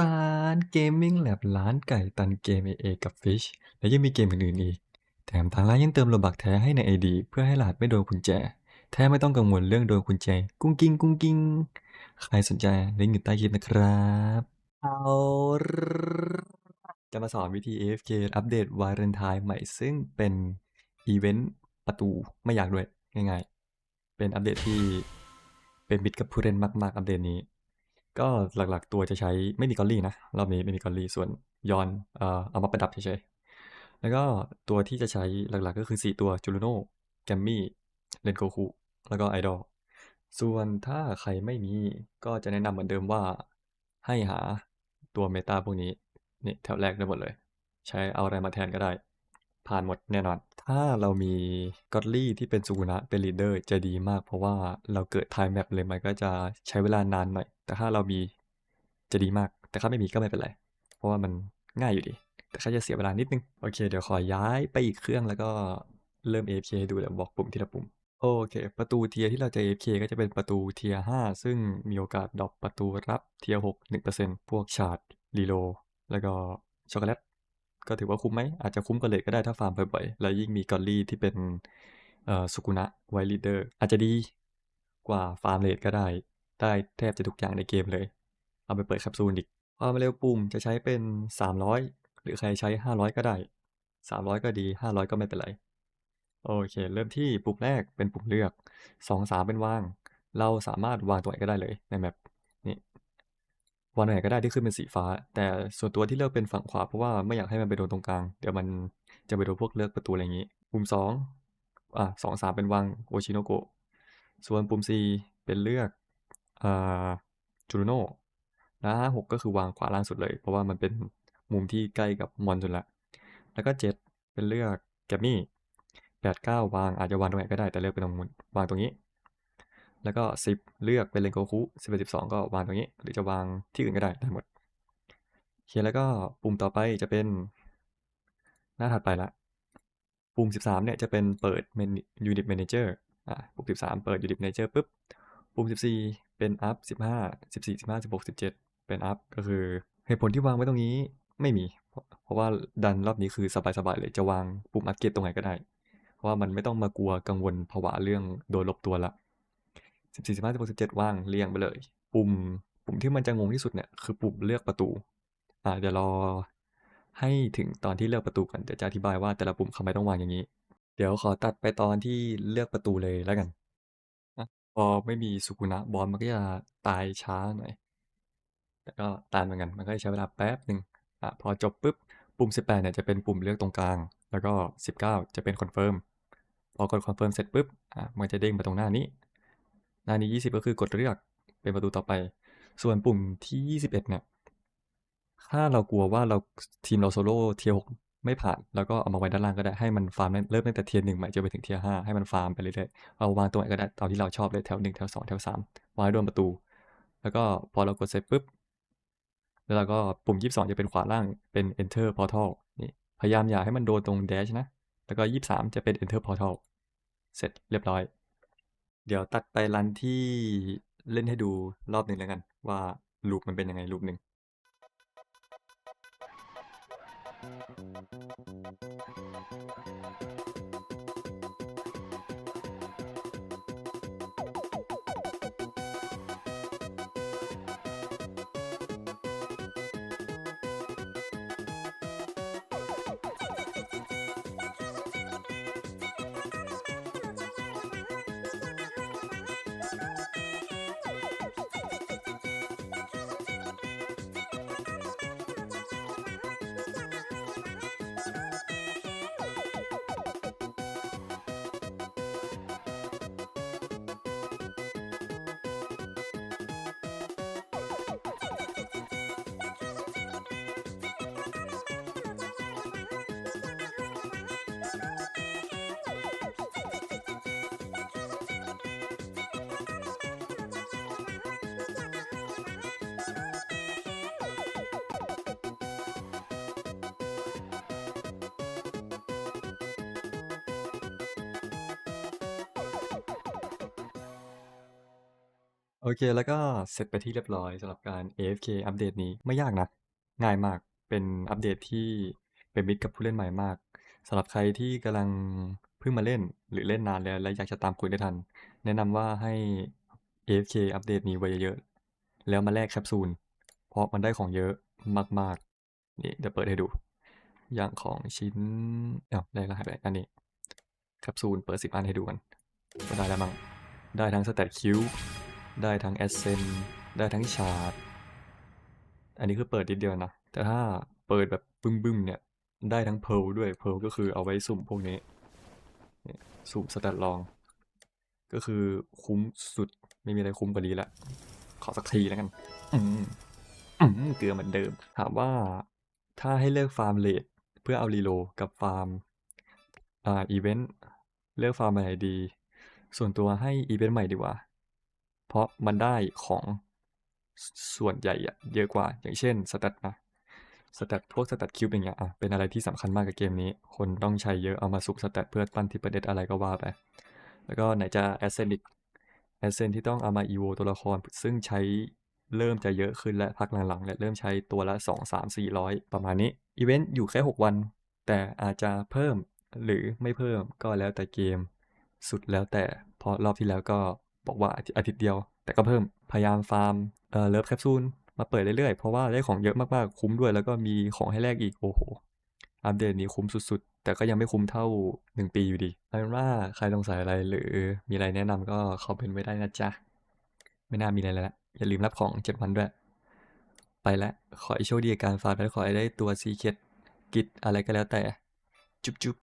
ร้านเกมมิ่งแลบร้านไก่ตันเกม AA กับ Fish และยังมีเกมอื่นๆอีก แถมทางร้านยังเติมโลบักแท้ให้ใน ID เพื่อให้รหัสไม่โดนกุญแจ แท้ไม่ต้องกังวลเรื่องโดนกุญแจ กุ้งกิ้งกุ้งกิ้ง ใครสนใจลิงก์อยู่ใต้คลิปนะครับ เอาจะมาสอนวิธี AFK อัปเดตวาเลนไทน์ใหม่ซึ่งเป็นอีเวนต์ประตูไม่อยากด้วยง่ายๆ เป็นอัปเดตที่เป็นมิตรกับผู้เล่นมาก ๆ อัปเดตนี้ ก็หลักๆตัวจะใช้ไม่มีกอลลี่นะ รอบนี้ไม่มีกอลลี่ส่วนยอนเอ่อเอามาประดับเฉยๆแล้วก็ตัวที่จะใช้หลักๆก็คือ 4 ตัวจูรุโน่แกมมี่เรนโกคุแล้วก็ไอดอลส่วนถ้าใครไม่มีก็จะแนะนำเหมือนเดิมว่าให้หาตัวเมตาพวกนี้นี่แถวแรกได้หมดเลย ใช้เอาอะไรมาแทนก็ได้ ผ่านหมดแน่นอน ถ้าเรามีกอตลี่ที่เป็นสุกุนะเป็นลีดเดอร์จะดีมาก เพราะว่าเราเกิดไทม์แมปเลยมันก็จะใช้เวลานานหน่อย แต่ถ้าเรามีจะดีมาก แต่ถ้าไม่มีก็ไม่เป็นไร เพราะว่ามันง่ายอยู่ดี แต่แค่จะเสียเวลานิดนึง โอเค เดี๋ยวขอย้ายไปอีกเครื่องแล้วก็เริ่ม AFK ให้ดูเดี๋ยวบอกปุ่มทีละปุ่มโอเค ประตูเทียที่เราจะ AFK ก็จะเป็นประตูเทียร์5ซึ่งมีโอกาสดรอปประตูรับเทียร์6 1%พวกชาร์ดรีโล แล้วก็ช็อกโกแลต ก็ถือว่าคุ้มไหมอาจจะคุ้มกับเลทก็ได้ถ้าฟาร์มบ่อยๆ แล้วยิ่งมีกอลลี่ที่เป็นสุกุนะไวลีเดอร์อาจจะดีกว่าฟาร์มเลทก็ได้ ได้แทบจะทุกอย่างในเกมเลย เอาไปเปิดแคปซูลอีกความเร็วปุ่มจะใช้เป็น 300 หรือใครใช้ 500 ก็ได้ 300 ก็ดี 500 ก็ไม่เป็นไร โอเค เริ่มที่ปุ่มแรกเป็นปุ่มเลือก 2 3 เป็นวาง เราสามารถวางตรงไหนก็ได้เลยในแมป วางตรงไหนก็ได้ที่ขึ้นเป็นสีฟ้า แต่ส่วนตัวที่เลือกเป็นฝั่งขวาเพราะว่าไม่อยากให้มันไปโดนตรงกลาง เดี๋ยวมันจะไปโดนพวกเลือกประตูอะไรอย่างนี้ ปุ่มสองอะสองสามเป็นวางโอชิโนโกะส่วนปุ่ม C เป็นเลือกอ่าจูโน่และห้าหกก็คือวางขวาล่างสุดเลย เพราะว่ามันเป็นมุมที่ใกล้กับมอนสุดละ แล้วก็เจ็ดเป็นเลือกแกมมี่แปดเก้าวางอาจจะวางตรงไหนก็ได้แต่เลือกเป็นตรงวางตรงนี้ แล้วก็สิบเลือกเป็นเลนโกคุสิบเอ็ดสิบสองก็วางตรงนี้ หรือจะวางที่อื่นก็ได้ได้หมดโอเคแล้วก็ปุ่มต่อไปจะเป็นหน้าถัดไปละปุ่ม 13 เนี่ยจะเป็นเปิด Unit Manager อะปุ่ม 13 เปิด Unit Manager ปุ๊บ ปุ่ม 14 เป็น up 15 14 15 16 17 เป็น up ก็คือเหตุผลที่วางไว้ตรงนี้ไม่มีเพราะเพราะว่าดันรอบนี้คือสบายๆเลยจะวางปุ่มอัปเกรดตรงไหนก็ได้ เพราะว่ามันไม่ต้องมากลัวกังวลผวาเรื่องโดนลบตัวละ 14 15 16 17ว่างเรียงไปเลย ปุ่มปุ่มที่มันจะงงที่สุดเนี่ยคือปุ่มเลือกประตูอ่าเดี๋ยวรอให้ถึงตอนที่เลือกประตูก่อนเดี๋ยวจะอธิบายว่าแต่ละปุ่มทำไมต้องวางอย่างนี้ เดี๋ยวขอตัดไปตอนที่เลือกประตูเลยแล้วกันนะพอไม่มีสุกุนะบอลมันก็จะตายช้าหน่อยแต่ก็ตามเหมือนกันมันก็ใช้เวลาแป๊บหนึ่งอะพอจบปุ๊บปุ่ม 18เนี่ยจะเป็นปุ่มเลือกตรงกลาง แล้วก็ 19 จะเป็นคอนเฟิร์มพอกดคอนเฟิร์มเสร็จปุ๊บอะมันจะเด้งมาตรงหน้านี้ หน้านี้ 20 ก็คือกดเลือกเป็นประตูต่อไป ส่วนปุ่มที่ 21 เนี่ย ถ้าเรากลัวว่าเราทีมเราโซโล่เทียร์หกไม่ผ่าน แล้วก็เอามาไว้ด้านล่างก็ได้ให้มันฟาร์มเริ่มตั้งแต่เทียร์หนึ่งใหม่จะไปถึงเทียร์ห้าให้มันฟาร์มไปเรื่อยๆเอาวางตรงไหนก็ได้ตามที่เราชอบเลยแถวหนึ่งแถวสองแถวสามวางให้โดนประตู แล้วก็พอเรากดเสร็จปุ๊บแล้วเราก็ปุ่ม 22 จะเป็นขวาล่างเป็น enter portal นี่พยายามอย่าให้มันโดนตรง dash นะ แล้วก็ 23 จะเป็น enter portal เสร็จเรียบร้อย เดี๋ยวตัดไปรันที่เล่นให้ดูรอบหนึ่งแล้วกัน ว่าลูปมันเป็นยังไงลูปหนึ่งโโอเค แล้วก็เสร็จไปที่เรียบร้อยสำหรับการ AFK อัปเดตนี้ไม่ยากนะ ง่ายมากเป็นอัปเดตที่เป็นมิตรกับผู้เล่นใหม่มากสำหรับใครที่กำลังเพิ่งมาเล่นหรือเล่นนานแล้วและอยากจะตามคุยได้ทัน แนะนำว่าให้ AFK อัปเดตนี้ไว้เยอะๆแล้วมาแลกแคปซูล เพราะมันได้ของเยอะมากๆ นี่เดี๋ยวเปิดให้ดู อย่างของชิ้นเอ้าได้รหัสอะไรอันนี้แคปซูลเปิดสิบอันให้ดูกันได้แล้วมั้งได้ทั้งสแตทคิว ได้ทั้งแอสเซนได้ทั้งชาร์ดอันนี้คือเปิดนิดเดียวนะ แต่ถ้าเปิดแบบบึ้มๆเนี่ย ได้ทั้งเพลด้วยเพลก็คือเอาไว้สุ่มพวกนี้ สุ่มสแตทลอง ก็คือคุ้มสุดไม่มีอะไรคุ้มกว่านี้ละ ขอสักทีแล้วกันอืมเกลือเหมือนเดิม ถามว่าถ้าให้เลือกฟาร์มเลดเพื่อเอารีโลกับฟาร์มอ่าอีเวนต์เลือกฟาร์มอะไรดี ส่วนตัวให้อีเวนต์ใหม่ดีกว่า เพราะมันได้ของส่วนใหญ่อะเยอะกว่า อย่างเช่นสแตทนะสแตทพวกสแตทคิวอย่างเงี้ยอะเป็นอะไรที่สำคัญมากกับเกมนี้ คนต้องใช้เยอะเอามาสุบสแตทเพื่อปั้นทิปเปร์เดตอะไรก็ว่าไป แล้วก็ไหนจะแอสเซนอีกแอสเซนที่ต้องเอามาอีโวตัวละคร ซึ่งใช้เริ่มจะเยอะขึ้นและพักหลังๆเนี่ยเริ่มใช้ตัวละ 2 3 4 0 0 ประมาณนี้ อีเวนต์อยู่แค่ 6 วัน แต่อาจจะเพิ่มหรือไม่เพิ่มก็แล้วแต่เกม สุดแล้วแต่เพราะรอบที่แล้วก็ บอกว่าอาทิตย์เดียว แต่ก็เพิ่มพยายามฟาร์มเอ่อเลิฟแคปซูลมาเปิดเรื่อยๆ เพราะว่าได้ของเยอะมากๆ คุ้มด้วย แล้วก็มีของให้แลกอีกโอ้โห อัปเดตนี้คุ้มสุดๆ แต่ก็ยังไม่คุ้มเท่า 1 ปีอยู่ดีเอาเป็นว่าใครสงสัยอะไรหรือมีอะไรแนะนำก็คอมเมนต์ไว้ได้นะจ๊ะ ไม่น่ามีอะไรแล้วละอย่าลืมรับของ7วันด้วย ไปแล้วขอให้โชคดีกับการฟาร์มและขอให้ได้ตัวซีเคดกิดอะไรก็แล้วแต่ จุ๊บ